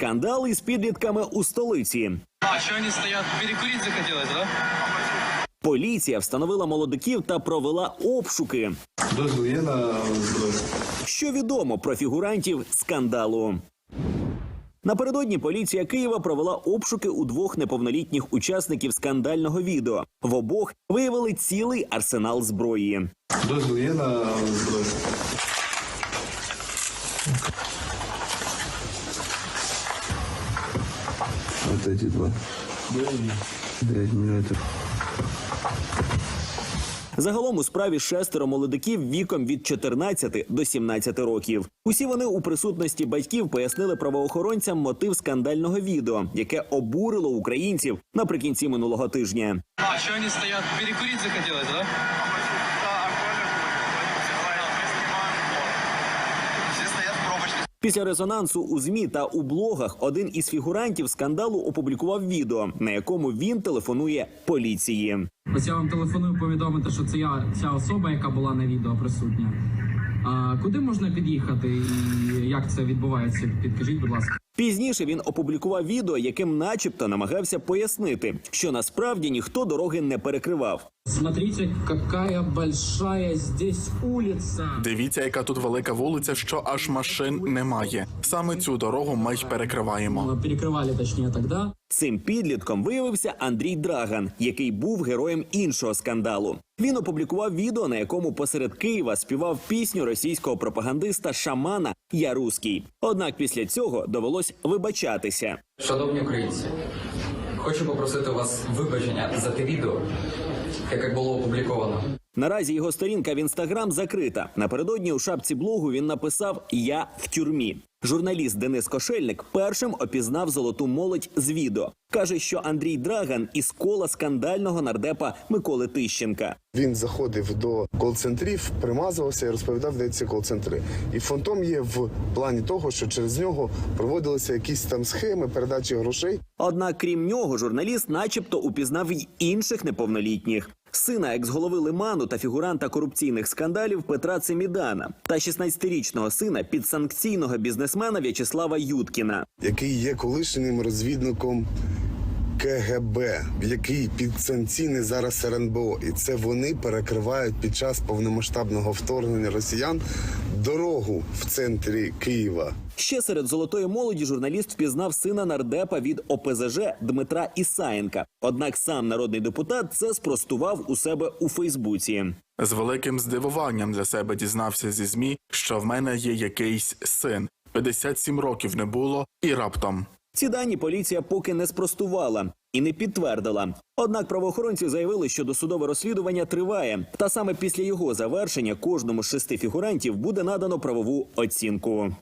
Скандал із підлітками у столиці. А что они стоят? Перекурить захотелось, да? Поліція встановила молодиків та провела обшуки. Дозвіл є на зброю? Що відомо про фігурантів скандалу? Напередодні поліція Києва провела обшуки у двох неповнолітніх учасників скандального відео. В обох виявили цілий арсенал зброї. Дозвіл є на зброю? Вот эти два. 9 миллиметров. Загалом у справі шестеро молодиків віком від 14 до 17 років. Усі вони у присутності батьків пояснили правоохоронцям мотив скандального відео, яке обурило українців наприкінці минулого тижня. А что они стоят? Перекурить захотелось, да? Після резонансу у змі та у блогах один із фігурантів скандалу опублікував відео, на якому він телефонує поліції. Ось я вам телефоную повідомити, що це я ця особа, яка була на відео присутня. А куди можна під'їхати і як це відбувається? Підкажіть, будь ласка. Пізніше він опублікував відео, яким, начебто, намагався пояснити, що насправді ніхто дороги не перекривав. Смотрите, какая большая здесь улица. Дивіться, яка тут велика вулиця, що аж машин немає. Саме цю дорогу ми й перекриваємо. Перекрывали, точнее, тогда. Цим підлітком виявився Андрій Драган, який був героєм іншого скандалу. Він опублікував відео, на якому посеред Києва співав пісню російського пропагандиста шамана Я руський. Однак після цього довелось вибачатися. Шановні українці, хочу попросити вас вибачення за те відео, яке було опубліковано. Наразі його сторінка в інстаграм закрита. Напередодні у шапці блогу він написав Я в тюрмі. Журналіст Денис Кошельник першим опізнав золоту молодь з відео. каже, що Андрій Драган із кола скандального нардепа Миколи Тищенка. Він заходив до кол-центрів, примазувався і розповідав, де ці кол-центри. І фантом є в плані того, що через нього проводилися якісь там схеми передачі грошей. Однак, крім нього, журналіст, начебто, упізнав й інших неповнолітніх. Сина екс-голови Лиману та фігуранта корупційних скандалів Петра Цемідана та 16-річного сина підсанкційного бізнесмена В'ячеслава Юткіна. який є колишнім розвідником КГБ, який підсанкційний зараз РНБО. І це вони перекривають під час повномасштабного вторгнення росіян дорогу в центрі Києва. Ще серед золотої молоді журналіст впізнав сина нардепа від ОПЗЖ Дмитра Ісаєнка. Однак сам народний депутат це спростував у себе у Фейсбуці. З великим здивуванням для себе дізнався зі змі, що в мене є якийсь син. 57 років не було, і раптом. Ці дані поліція поки не спростувала і не підтвердила. Однак правоохоронці заявили, що досудове розслідування триває, та саме після його завершення кожному з шести фігурантів буде надано правову оцінку.